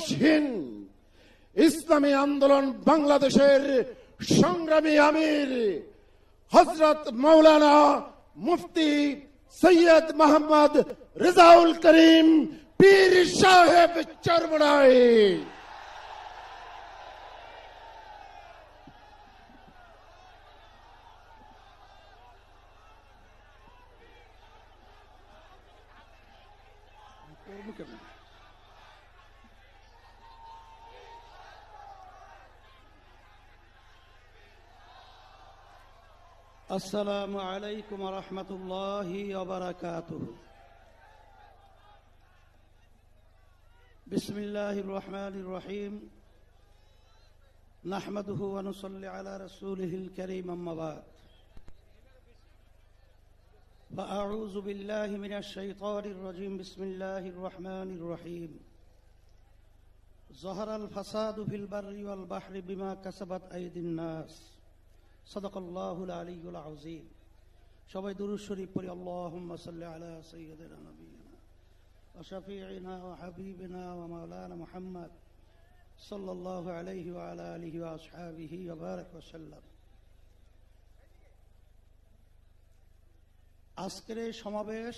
আপোষহীন ইসলামী আন্দোলন বাংলাদেশের সংগ্রামী আমির হজরত মৌলানা মুফতি সৈয়দ মোহাম্মদ রেজাউল করিম পীর সাহেব চরমনাই السلام عليكم ورحمة الله وبركاته. بسم الله الرحمن الرحيم. نحمده ونصلي على رسوله الكريم أما بعد. فأعوذ بالله من الشيطان الرجيم. بسم الله الرحمن الرحيم. ظهر الفساد في البر والبحر بما كسبت أيدي الناس. সবাই দুরূদ শরীফ পড়ি আজকের এই সমাবেশ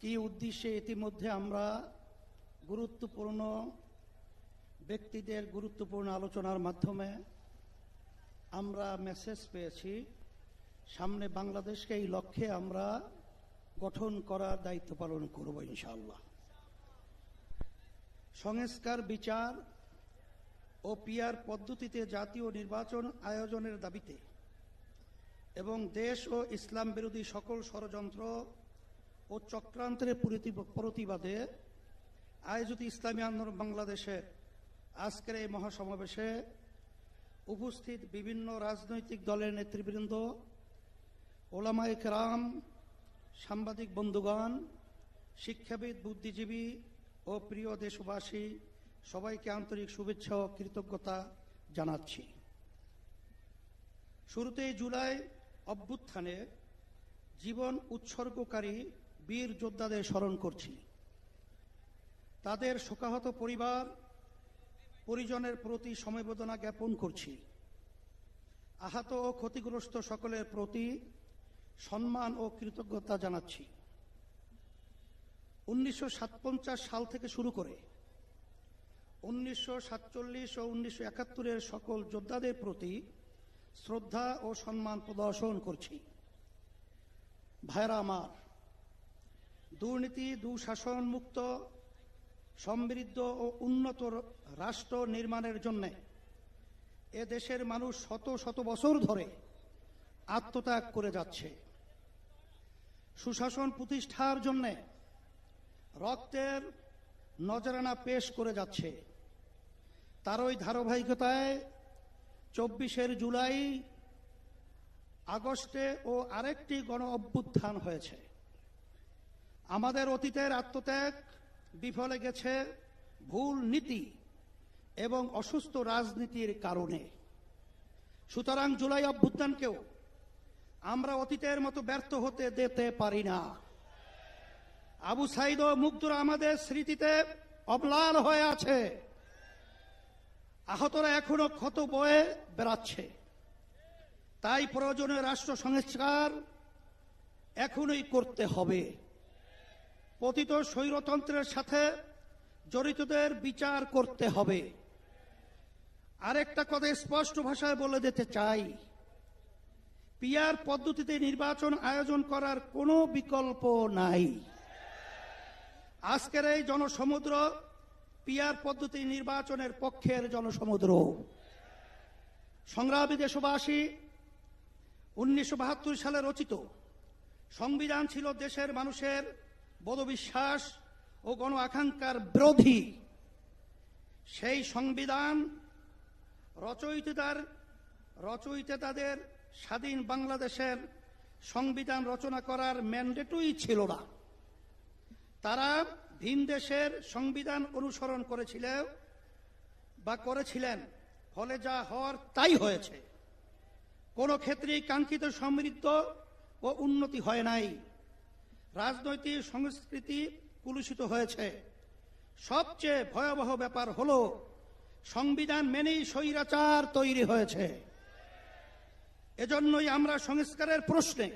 কি উদ্দেশ্যে ইতিমধ্যে আমরা গুরুত্বপূর্ণ ব্যক্তিদের গুরুত্বপূর্ণ আলোচনার মাধ্যমে আমরা মেসেজ পেয়েছি, সামনে বাংলাদেশকে এই লক্ষ্যে আমরা গঠন করার দায়িত্ব পালন করব ইনশাআল্লাহ। সংস্কার, বিচার ও পিয়ার পদ্ধতিতে জাতীয় নির্বাচন আয়োজনের দাবিতে এবং দেশ ও ইসলাম বিরোধী সকল ষড়যন্ত্র ও চক্রান্তের প্রতি- প্রতিবাদে আয়োজিত ইসলামী আন্দোলন বাংলাদেশের আজকের এই মহাসমাবেশে উপস্থিত বিভিন্ন রাজনৈতিক দলের নেতৃবৃন্দ, ওলামায়ে কেরাম, সাংবাদিক বন্ধুগণ, শিক্ষাবিদ, বুদ্ধিজীবী ও প্রিয় দেশবাসী, সবাইকে আন্তরিক শুভেচ্ছা ও কৃতজ্ঞতা জানাচ্ছি। শুরুতেই জুলাই অভ্যুত্থানে জীবন উৎসর্গকারী বীর যোদ্ধাদের স্মরণ করছি। তাদের শোকাহত পরিবার পরিজনের প্রতি সমবেদনা জ্ঞাপন করছি। আহত ও ক্ষতিগ্রস্ত সকলের প্রতি সম্মান ও কৃতজ্ঞতা জানাচ্ছি। উনিশশো সাল থেকে শুরু করে উনিশশো সাতচল্লিশ ও উনিশশো একাত্তরের সকল যোদ্ধাদের প্রতি শ্রদ্ধা ও সম্মান প্রদর্শন করছি। ভাইরা আমার, দুর্নীতি দুঃশাসন মুক্ত সমৃদ্ধ ও উন্নত রাষ্ট্র নির্মাণের জন্য এ দেশের মানুষ শত শত বছর ধরে আত্মত্যাগ করে যাচ্ছে। সুশাসন প্রতিষ্ঠার জন্য রক্তের নজরানা পেশ করে যাচ্ছে। তারই ধারাবাহিকতায় চব্বিশের জুলাই আগস্টে ও আরেকটি গণ অভ্যুত্থান হয়েছে। আমাদের অতীতের আত্মত্যাগ বিফলে গেছে ভুল নীতি এবং অসুস্থ রাজনীতির কারণে। সুতরাং জুলাই অভ্যুত্থানকেও আমরা অতীতের মতো ব্যর্থ হতে দিতে পারি না। আবু সাইদ ও মুগ্ধরা আমাদের স্মৃতিতে অম্লান হয়ে আছে। আহতরা এখনও ক্ষত বয়ে বেড়াচ্ছে। তাই প্রয়োজনে রাষ্ট্র সংস্কার এখনই করতে হবে। পতিত স্বৈরতন্ত্রের সাথে জড়িতদের বিচার করতে হবে। আরেকটা কথা স্পষ্ট ভাষায় বলে দিতে চাই। পিয়ার পদ্ধতিতে নির্বাচন আয়োজন করার কোনো বিকল্প নাই। আজকের এই জনসমুদ্র পিয়ার পদ্ধতি নির্বাচনের পক্ষের জনসমুদ্র। সংগ্রামী দেশবাসী, উনিশশো বাহাত্তর সালে রচিত সংবিধান ছিল দেশের মানুষের বোধবিশ্বাস ও গণ আকাঙ্ক্ষার বিরোধী। সেই সংবিধান রচয়িতার, রচয়িতাদের স্বাধীন বাংলাদেশের সংবিধান রচনা করার ম্যান্ডেটই ছিল না। তারা ভিন দেশের সংবিধান অনুসরণ করেছিল বা করেছিলেন, ফলে যা হওয়ার তাই হয়েছে। কোনো ক্ষেত্রেই কাঙ্ক্ষিত সমৃদ্ধ ও উন্নতি হয় নাই। রাজনৈতিক সংস্কৃতি কুলুষিত হয়েছে। সবচেয়ে ভয়াবহ ব্যাপার হল, সংবিধান মেনেই স্বৈরাচার তৈরি হয়েছে। এজন্যই আমরা সংস্কারের প্রশ্নে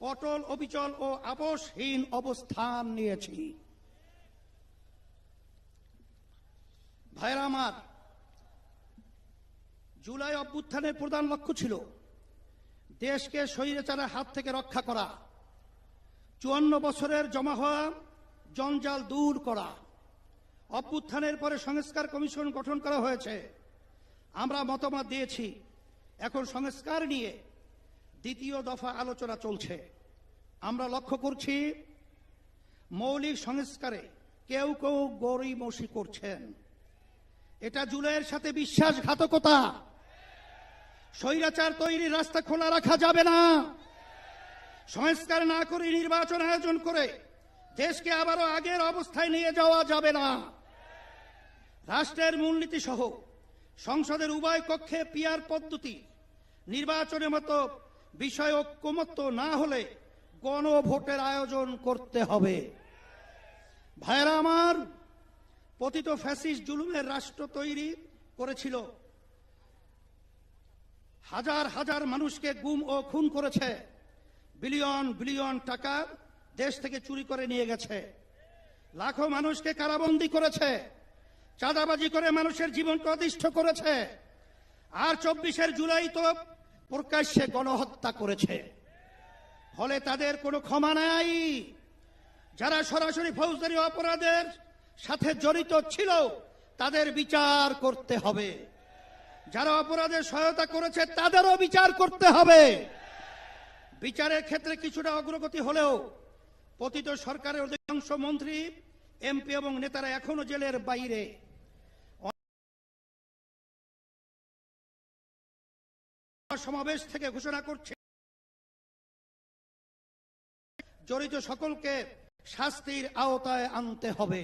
অটল, অবিচল ও আপোষহীন অবস্থান নিয়েছি। ভাইরা আমার, জুলাই অভ্যুত্থানের প্রধান লক্ষ্য ছিল দেশকে স্বৈরাচারের হাত থেকে রক্ষা করা। চুয়ান্ন বছরের জমা হওয়া জঞ্জাল দূর করা। অভ্যুত্থানের পরে সংস্কার কমিশন গঠন করা হয়েছে। আমরা মতামত দিয়েছি। এখন সংস্কার নিয়ে দ্বিতীয় দফা আলোচনা চলছে। আমরা লক্ষ্য করছি, মৌলিক সংস্কারে কেউ কেউ গরিমসি করছেন। এটা জুলাইয়ের সাথে বিশ্বাসঘাতকতা। স্বৈরাচার তৈরির রাস্তা খোলা রাখা যাবে না। সংস্কার না করে নির্বাচন আয়োজন করে দেশকে আবারও আগের অবস্থায় নিয়ে যাওয়া যাবে না। রাষ্ট্রের মূলনীতি সহ সংসদের উভয় কক্ষে পিয়ার পদ্ধতি, নির্বাচনের মতো বিষয় ঐক্যমত্য না হলে গণভোটের আয়োজন করতে হবে। ভাইরা আমার, পতিত ফ্যাসিস্ট জুলুমের রাষ্ট্র তৈরি করেছিল। হাজার হাজার মানুষকে গুম ও খুন করেছে। বিলিয়ন বিলিয়ন টাকা দেশ থেকে চুরি করে নিয়ে গেছে। লাখো মানুষকে কারাবন্দি করেছে। চাঁদাবাজি করে মানুষের জীবনকে অতিষ্ঠ করেছে। আর চব্বিশের জুলাই তো প্রকাশ্যে গণহত্যা করেছে। ফলে তাদের কোনো ক্ষমা নাই। যারা সরাসরি ফৌজদারি অপরাধের সাথে জড়িত ছিল, তাদের বিচার করতে হবে। যারা অপরাধের সহায়তা করেছে, তাদেরও বিচার করতে হবে। বিচারের ক্ষেত্রে কিছুটা অগ্রগতি হলেও পতিত সরকারের অধিকাংশ মন্ত্রী, এমপি এবং নেতারা এখনও জেলের বাইরে। সমাবেশ থেকে ঘোষণা করছে। জড়িত সকলকে শাস্তির আওতায় আনতে হবে।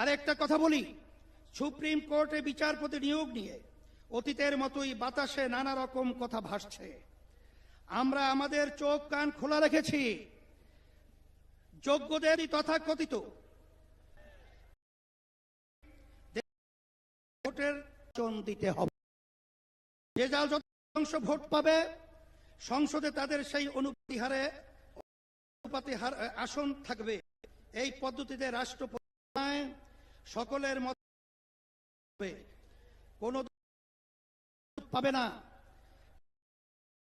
আরেকটা কথা বলি, সুপ্রিম কোর্টে বিচারপতি নিয়োগ নিয়ে অতীতের মতোই বাতাসে নানা রকম কথা ভাসছে। আমরা আমাদের চোখ কান খোলা রেখেছি। যোগ্যদেরই তথাকথিত। ভোটের নির্বাচন দিতে হবে। যে যার যত অংশ ভোট পাবে, সংসদে তাদের সেই অনুপাতি হারে অনুপাতি আসন থাকবে। এই পদ্ধতিতে রাষ্ট্রপতি সকলের মত। কোনো পাবে না।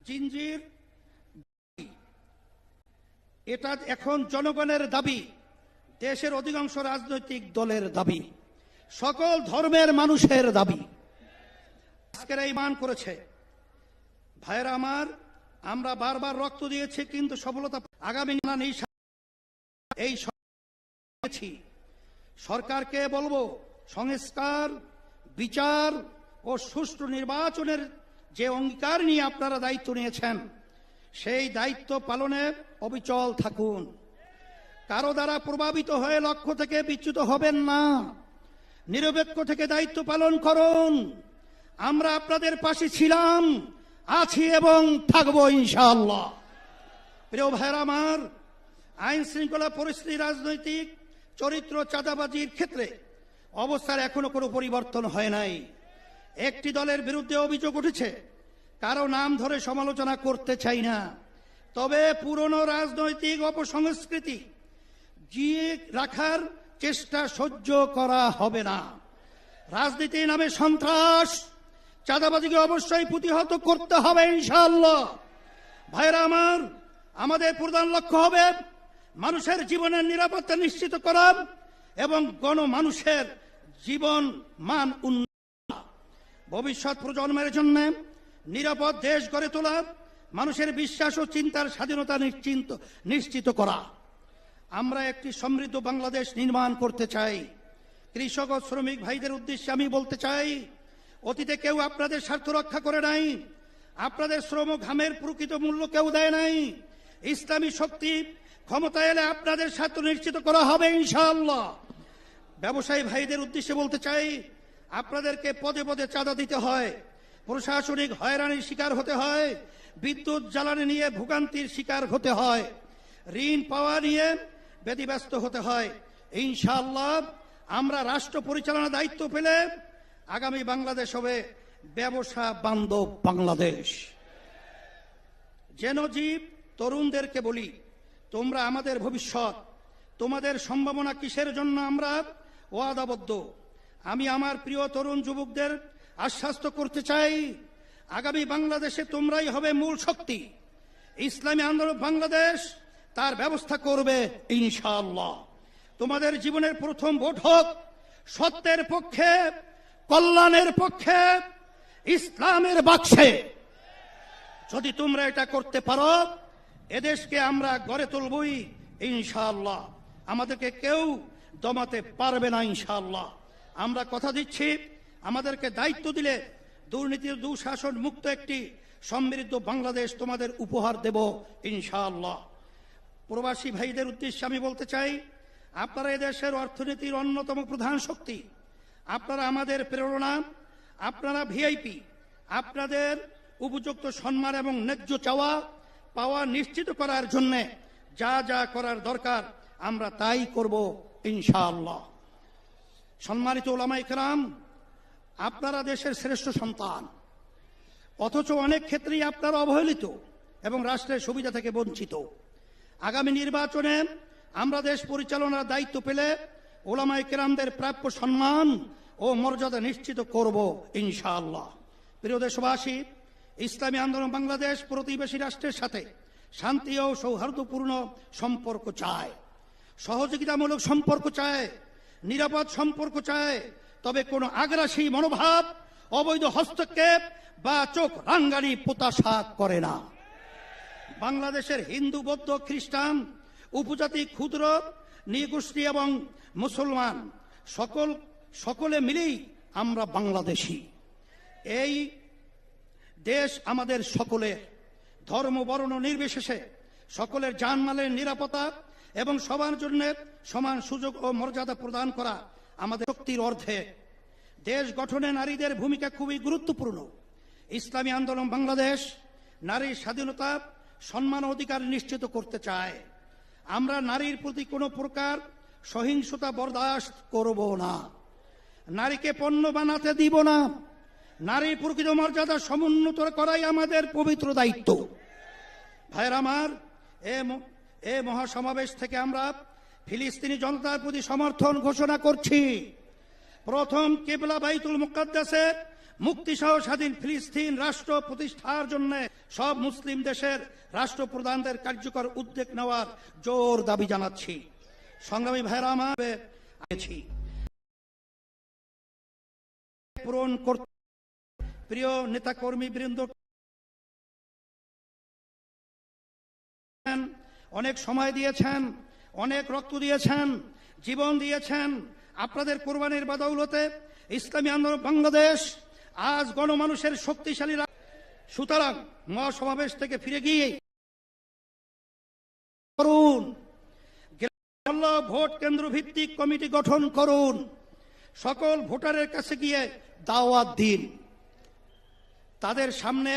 জিঞ্জির এটা এখন জনগণের দাবি, দেশের অধিকাংশ রাজনৈতিক দলের দাবি, সকল ধর্মের মানুষের দাবি। আজকের এই মান করেছে। ভাইয়েরা আমার, আমরা বারবার রক্ত দিয়েছি, কিন্তু সফলতা আগামী এই স- সরকারকে বলব, সংস্কার, বিচার ও সুষ্ঠু নির্বাচনের যে অঙ্গীকার নিয়ে আপনারা দায়িত্ব নিয়েছেন, সেই দায়িত্ব পালনে অবিচল থাকুন। কারও দ্বারা প্রভাবিত হয়ে লক্ষ্য থেকে বিচ্যুত হবেন না। নিরপেক্ষ থেকে দায়িত্ব পালন করুন। আমরা আপনাদের পাশে ছিলাম, আছি এবং থাকব ইনশাআল্লাহ। প্রিয় ভাইরা আমার, আইন শৃঙ্খলা পরিস্থিতি রাজনৈতিক চরিত্র চাঁদাবাজির ক্ষেত্রে অবস্থার এখনও কোনো পরিবর্তন হয় নাই। একটি দলের বিরুদ্ধে অভিযোগ উঠেছে। কারও নাম ধরে সমালোচনা করতে চাই না। তবে পুরনো রাজনৈতিক অপসংস্কৃতি জিয়ে রাখার চেষ্টা সহ্য করা হবে না। রাজনীতি নামে সন্ত্রাস, চাঁদাবাজিকে অবশ্যই প্রতিহত করতে হবে ইনশাআল্লাহ। ভাইরা আমার, আমাদের প্রধান লক্ষ্য হবে মানুষের জীবনের নিরাপত্তা নিশ্চিত করা এবং গণমানুষের জীবন মান উন্নত ভবিষ্যৎ প্রজন্মের জন্য নিরাপদ দেশ গড়ে তোলা, মানুষের বিশ্বাস ও চিন্তার স্বাধীনতা নিশ্চিন্ত, নিশ্চিত করা। আমরা একটি সমৃদ্ধ বাংলাদেশ নির্মাণ করতে চাই। কৃষক ও শ্রমিক ভাইদের উদ্দেশ্যে আমি বলতে চাই, অতীতে কেউ আপনাদের স্বার্থ রক্ষা করে নাই, আপনাদের শ্রম ও ঘামের প্রকৃত মূল্য কেউ দেয় নাই। ইসলামী শক্তি ক্ষমতা এলে আপনাদের স্বার্থ নিশ্চিত করা হবে ইনশাআল্লাহ। ব্যবসায়ী ভাইদের উদ্দেশ্যে বলতে চাই আপনাদেরকে পদে পদে চাঁদা দিতে হয়। প্রশাসনিক হয়রানির শিকার হতে হয়। বিদ্যুৎ জ্বালানি নিয়ে ভোগান্তির শিকার হতে হয়। ঋণ পাওয়া নিয়ে ব্যতিব্যস্ত হতে হয়। ইনশাআল্লাহ আমরা রাষ্ট্র পরিচালনার দায়িত্ব পেলে আগামী বাংলাদেশ হবে ব্যবসা বান্ধব বাংলাদেশ। যেন জীব তরুণদেরকে বলি, তোমরা আমাদের ভবিষ্যৎ, তোমাদের সম্ভাবনা কিসের জন্য আমরা ওয়াদাবদ্ধ? আমি আমার প্রিয় তরুণ যুবকদের আশ্বাস্ত করতে চাই, আগামী বাংলাদেশে তোমরাই হবে মূল শক্তি। ইসলামী আন্দোলন বাংলাদেশ তার ব্যবস্থা করবে ইনশাআল্লাহ। তোমাদের জীবনের প্রথম ভোট হোক, সত্যের পক্ষে, কল্যাণের পক্ষে, ইসলামের বাক্সে। যদি তোমরা এটা করতে পারো, এদেশকে আমরা গড়ে তুলবই ইনশাআল্লাহ। আমাদেরকে কেউ দমাতে পারবে না ইনশাআল্লাহ। আমরা কথা দিচ্ছি, আমাদেরকে দায়িত্ব দিলে দুর্নীতির দুঃশাসন মুক্ত একটি সমৃদ্ধ বাংলাদেশ তোমাদের উপহার দেব, ইনশাআল্লাহ। প্রবাসী ভাইদের উদ্দেশ্যে আমি বলতে চাই, আপনারা এদেশের অর্থনীতির অন্যতম প্রধান শক্তি। আপনারা আমাদের প্রেরণা, আপনারা ভিআইপি। আপনাদের উপযুক্ত সম্মান এবং ন্যায্য চাওয়া পাওয়া নিশ্চিত করার জন্যে যা যা করার দরকার, আমরা তাই করব, ইনশাআল্লাহ। সম্মানিত ওলামাই কেরাম, আপনারা দেশের শ্রেষ্ঠ সন্তান। অথচ অনেক ক্ষেত্রেই আপনারা অবহেলিত এবং রাষ্ট্রের সুবিধা থেকে বঞ্চিত। আগামী নির্বাচনে আমরা দেশ পরিচালনার দায়িত্ব পেলে ওলামাই কেরামদের প্রাপ্য সম্মান ও মর্যাদা নিশ্চিত করব ইনশাআল্লাহ। প্রিয় দেশবাসী, ইসলামী আন্দোলন বাংলাদেশ প্রতিবেশী রাষ্ট্রের সাথে শান্তি ও সৌহার্দ্যপূর্ণ সম্পর্ক চায়। সহযোগিতামূলক সম্পর্ক চায়। নিরাপদ সম্পর্ক চায়, তবে কোনো আগ্রাসী মনোভাব, অবৈধ হস্তক্ষেপ বা চোখ রাঙ্গানি প্রত্যাশা করে না। বাংলাদেশের হিন্দু, বৌদ্ধ, খ্রিস্টান, উপজাতি, ক্ষুদ্র, নৃগোষ্ঠী এবং মুসলমান সকল, সকলে মিলেই আমরা বাংলাদেশি। এই দেশ আমাদের সকলের ধর্ম, বর্ণ নির্বিশেষে সকলের জানমালের নিরাপত্তা এবং সবার জন্য সমান সুযোগ ও মর্যাদা প্রদান করা আমাদের শক্তির অর্ধে দেশ গঠনে নারীদের ভূমিকা খুবই গুরুত্বপূর্ণ। ইসলামী আন্দোলন বাংলাদেশ নারীর স্বাধীনতা, সম্মান অধিকার নিশ্চিত করতে চায়। আমরা নারীর প্রতি কোনো প্রকার সহিংসতা বরদাস্ত করব না। নারীকে পণ্য বানাতে দিব না। নারীর প্রকৃত মর্যাদা সমুন্নত করাই আমাদের পবিত্র দায়িত্ব। ভাইয়ের আমার, এ এ মহাসমাবেশ থেকে আমরা ফিলিস্তিনি জনতার প্রতি সমর্থন ঘোষণা করছি। প্রথম কেবলা বাইতুল মুকাদ্দাসে মুক্তিসহ স্বাধীন ফিলিস্তিন রাষ্ট্র প্রতিষ্ঠার জন্য সব মুসলিম দেশের রাষ্ট্রপ্রধানদের কার্যকর উদ্যোগ নেওয়ার জোর দাবি জানাচ্ছি। সংগ্রামী ভাইরা আমার পূরণ করতে প্রিয় নেতা কর্মী বৃন্দ অনেক সময় দিয়েছেন, অনেক রক্ত দিয়েছেন, জীবন দিয়েছেন। আপনাদের কোরবানির বাদৌলতে ইসলামী আন্দোলন বাংলাদেশ আজ গণমানুষের শক্তিশালী সুতরাং মহাসমাবেশ থেকে ফিরে গিয়ে করুন। ভোট কেন্দ্র ভিত্তিক কমিটি গঠন করুন। সকল ভোটারের কাছে গিয়ে দাওয়াত দিন। তাদের সামনে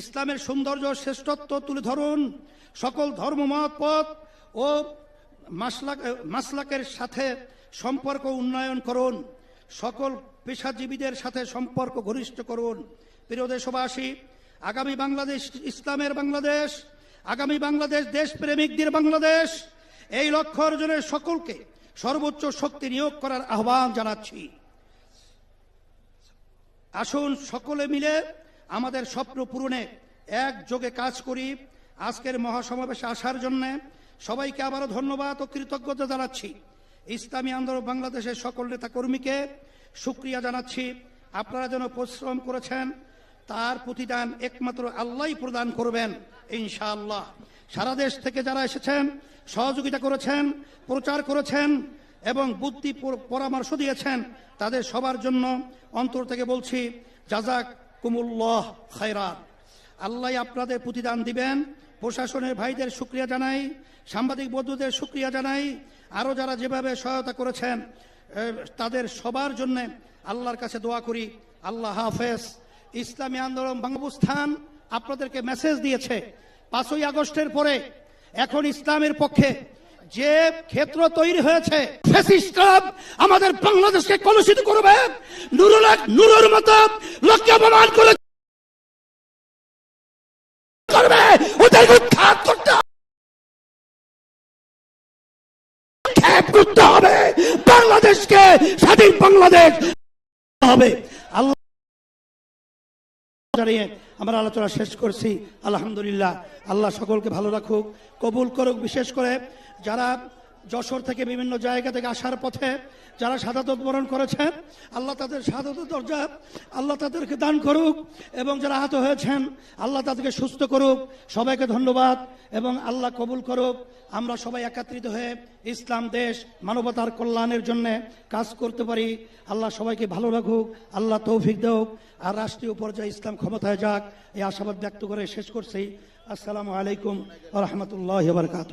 ইসলামের সৌন্দর্য, শ্রেষ্ঠত্ব তুলে ধরুন। সকল ধর্মমত পথ ও মাসলাক, মাসলাকের সাথে সম্পর্ক উন্নয়ন করুন। সকল পেশাজীবীদের সাথে সম্পর্ক ঘনিষ্ঠ করুন। প্রিয় দেশবাসী, আগামী বাংলাদেশ, ইসলামের বাংলাদেশ, আগামী বাংলাদেশ দেশপ্রেমিকদের বাংলাদেশ, এই লক্ষ্য অর্জনের সকলকে সর্বোচ্চ শক্তি নিয়োগ করার আহ্বান জানাচ্ছি। আসুন সকলে মিলে আমাদের স্বপ্ন পূরণে একযোগে কাজ করি। আজকের মহাসমাবেশে আসার জন্য সবাইকে আবারও ধন্যবাদ ও কৃতজ্ঞতা জানাচ্ছি। ইসলামী আন্দোলন বাংলাদেশের সকল নেতা কর্মীকে সুক্রিয়া জানাচ্ছি। আপনারা যেন পরিশ্রম করেছেন, তার প্রতিদান একমাত্র আল্লাহই প্রদান করবেন, ইনশাআল্লাহ। সারা দেশ থেকে যারা এসেছেন, সহযোগিতা করেছেন, প্রচার করেছেন এবং বুদ্ধি পরামর্শ দিয়েছেন, তাদের সবার জন্য অন্তর থেকে বলছি জাজাক কুমুল্লাহ খায়রাত আল্লাহ আপনাদের প্রতিদান দিবেন প্রশাসনের ভাইদের সুক্রিয়া জানাই, সাংবাদিক বন্ধুদের সুক্রিয়া জানাই আরও যারা যেভাবে সহায়তা করেছেন তাদের সবার জন্য আল্লাহর কাছে দোয়া করি। আল্লাহ হাফেজ। ইসলামী আন্দোলন বাংলাবস্থান আপনাদেরকে মেসেজ দিয়েছে। পাঁচই আগস্টের পরে এখন ইসলামের পক্ষে যে ক্ষেত্র তৈরি হয়েছে আমাদের বাংলাদেশকে কলুষিত করবে। নুরুল নুরুর মতো লোককে অপমান করে করবে করতে হবে। বাংলাদেশকে, স্বাধীন বাংলাদেশ হবে। আল্লাহ জানিয়ে আমরা আলোচনা শেষ করছি। আলহামদুলিল্লাহ। আল্লাহ সকলকে ভালো রাখুক, কবুল করুক, বিশেষ করে যারা যশোর থেকে বিভিন্ন জায়গা থেকে আসার পথে যারা সাদাত বরণ করেছেন, আল্লাহ তাদের সাদাত দরজা, আল্লাহ তাদেরকে দান করুক এবং যারা আহত হয়েছেন, আল্লাহ তাদেরকে সুস্থ করুক, সবাইকে ধন্যবাদ এবং আল্লাহ কবুল করুক। আমরা সবাই একত্রিত হয়ে ইসলাম, দেশ, মানবতার কল্যাণের জন্য কাজ করতে পারি। আল্লাহ সবাইকে ভালো রাখুক, আল্লাহ তৌফিক দেওক আর রাষ্ট্রীয় পর্যায়ে ইসলাম ক্ষমতায় যাক, এই আশাবাদ ব্যক্ত করে শেষ করছি। আসসালামু আলাইকুম রহমতুল্লাহ বারকাত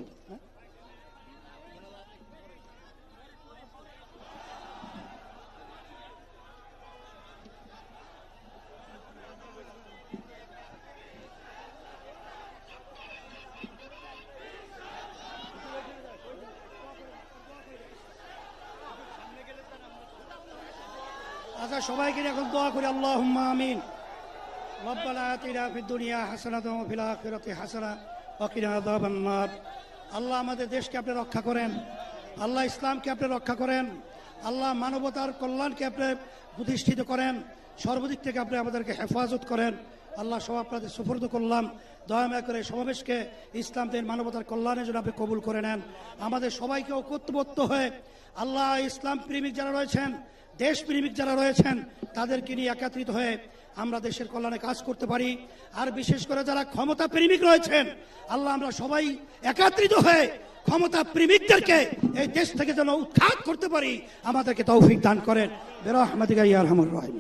আমরা সবাইকে এখন দোয়া করি আল্লাহ আমিন। দুনিয়া আল্লাহ আমাদের দেশকে আপনি রক্ষা করেন, আল্লাহ ইসলামকে আপনি রক্ষা করেন, আল্লাহ মানবতার কল্যাণকে আপনি প্রতিষ্ঠিত করেন, সর্বদিক থেকে আপনি আমাদেরকে হেফাজত করেন। আল্লাহ সব আপনাদের সুপর্দ করলাম। দয়াময় করে সমাবেশকে ইসলামদের মানবতার কল্যাণের জন্য আপনি কবুল করে নেন। আমাদের সবাইকে ঐক্যবদ্ধ হয়ে আল্লাহ ইসলাম প্রেমিক যারা রয়েছেন দেশপ্রেমিক যারা রয়েছেন, তাদেরকে নিয়ে একত্রিত হয়ে আমরা দেশের কল্যাণে কাজ করতে পারি। আর বিশেষ করে যারা ক্ষমতা প্রেমিক রয়েছেন, আল্লাহ আমরা সবাই একত্রিত হয়ে ক্ষমতা প্রেমিকদেরকে এই দেশ থেকে যেন উৎখাত করতে পারি। আমাদেরকে তৌফিক দান করেন। বেরহমাদিকা ইয়ার রহমান। রহিম